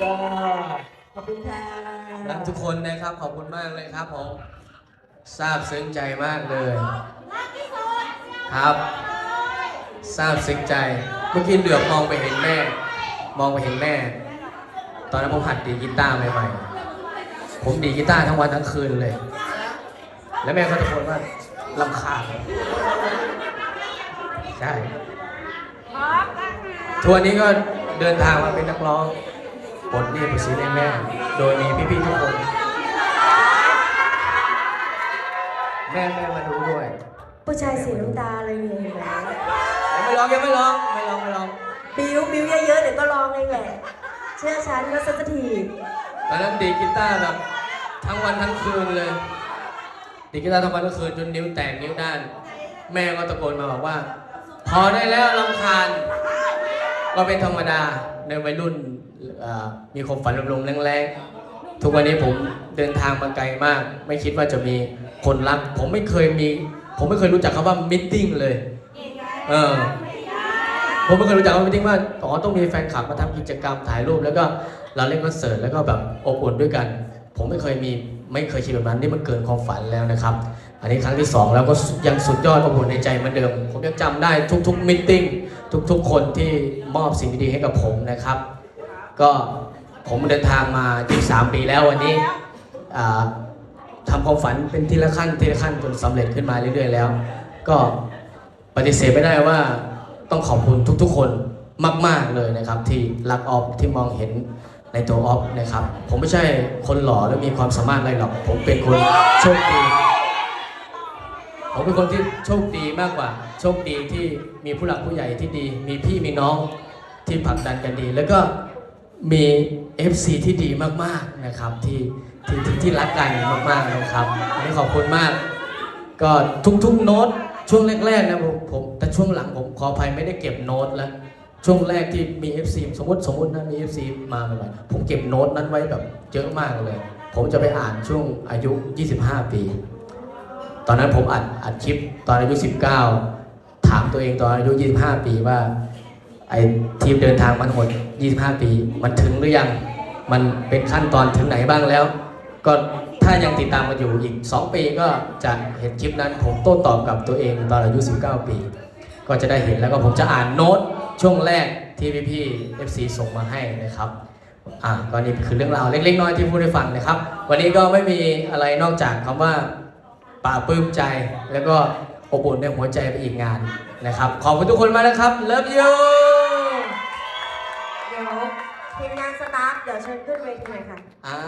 ก็ขอบคุณค่ะรักทุกคนนะครับขอบคุณมากเลยครับผมซาบซึ้งใจมากเลยครับซาบซึ้งใจ เมื่อกี้เหลือบมองไปเห็นแม่ มองไปเห็นแม่ ตอนนั้นผมหัดดีดกีตาร์ใหม่ๆผมดีดกีตาร์ทั้งวันทั้งคืนเลย แล้วแม่ก็ตะโกนว่าลำคาญใช่ ทัวร์นี้ก็เดินทางมาเป็นนักร้อง ปลดหนี้ภาษีให้แม่ โดยมีพี่ๆทุกคน แม่แม่มาดูด้วยผู้ชายสีน้ำตาอะไรเนี่ยเห็นไหมยังไม่ร้องยังไม่ร้องไม่ร้องไม่ร้องบิวบิวเยอะๆเดี๋ยวก็ร้องเองแหละ เชื่อฉันว่าสักทีตอนนั้นดีดกีตาร์แบบทั้งวันทั้งคืนเลยดีดกีตาร์ทั้งวันทั้งคืนจนนิ้วแตกนิ้วด้าน แม่ก็ตะโกนมาบอกว่า พอได้แล้วลำคาญ ก็เป็นธรรมดาในวัยรุ่นมีความฝันลมๆแรงๆ ทุกวันนี้ผมเดินทางมาไกลมาก ไม่คิดว่าจะมีคนรัก ผมไม่เคยมี ผมไม่เคยรู้จักคำว่ามิทติ้งเลย เออ ผมไม่เคยรู้จักว่ามิทติ้งว่าอ๋อต้องมีแฟนคลับมาทำกิจกรรมถ่ายรูปแล้วก็เราเล่นคอนเสิร์ตแล้วก็แบบอบอุ่นด้วยกัน ผมไม่เคยมี ไม่เคยคิดแบบนั้นนี่มันเกินความฝันแล้วนะครับ อันนี้ครั้งที่สองแล้วก็ยังสุดยอดอบอุ่นในใจเหมือนเดิม ผมยังจำได้ทุกๆมิทติ้งทุกๆ คนที่มอบสิ่งดีๆให้กับผมนะครับ ก็ผมเดินทางมา23ปีแล้ววันนี้อ่าทำความฝันเป็นทีละขั้นทีละขั้นจนสำเร็จขึ้นมาเรื่อย ๆ แล้ว ก็ปฏิเสธไม่ได้ว่าต้องขอบคุณทุกๆ คนมาก ๆเลยนะครับ ที่รักออฟที่มองเห็น ในตัวออฟนะครับ ผมไม่ใช่คนหล่อและมีความสามารถอะไรหรอก ผมเป็นคนโชคดี ผมเป็นคนที่โชคดีมากกว่า โชคดีที่มีผู้หลักผู้ใหญ่ที่ดี มีพี่มีน้องที่ผลักดันกันดี แล้วก็มี FC ที่ดีมากๆนะครับที่ที่ที่ที่รักกันมากๆนะครับอันนี้ขอบคุณมาก ก็ทุกๆโน้ตช่วงแรกๆนะผมผมแต่ช่วงหลังผมขออภัยไม่ได้เก็บโน้ตแล้ว ช่วงแรกที่มี FC สมมติสมมตินะมี FC มาใหม่ๆผมเก็บโน้ตนั้นไว้แบบเยอะมากเลย ผมจะไปอ่านช่วงอายุ 25 ปี ตอนนั้นผมอัดอัดคลิปตอนอายุ 19 ถามตัวเองตอนอายุ 25 ปีว่าไอ้ทีมเดินทางมันหด 25 ปี มันถึงหรือยัง มันเป็นขั้นตอนถึงไหนบ้างแล้ว ก็ถ้ายังติดตามมาอยู่อีก 2 ปีก็จะเห็นคลิปนั้นผมโต้ตอบกับตัวเองตอนอายุ 19 ปี ก็จะได้เห็นแล้วก็ผมจะอ่านโน้ต ช่วงแรกที่พี่ๆ FC ส่งมาให้นะครับอะก็นี่คือเรื่องราวเล็กๆน้อยๆที่พูดให้ฟังนะครับ วันนี้ก็ไม่มีอะไรนอกจากคำว่าปลาบปลื้มใจ แล้วก็อบอุ่นในหัวใจไปอีกงานนะครับ ขอบคุณทุกคนมากนะครับ Love you เดี๋ยวทีมงานสตาฟเดี๋ยวเชิญขึ้นเวทีหน่อยค่ะอ่า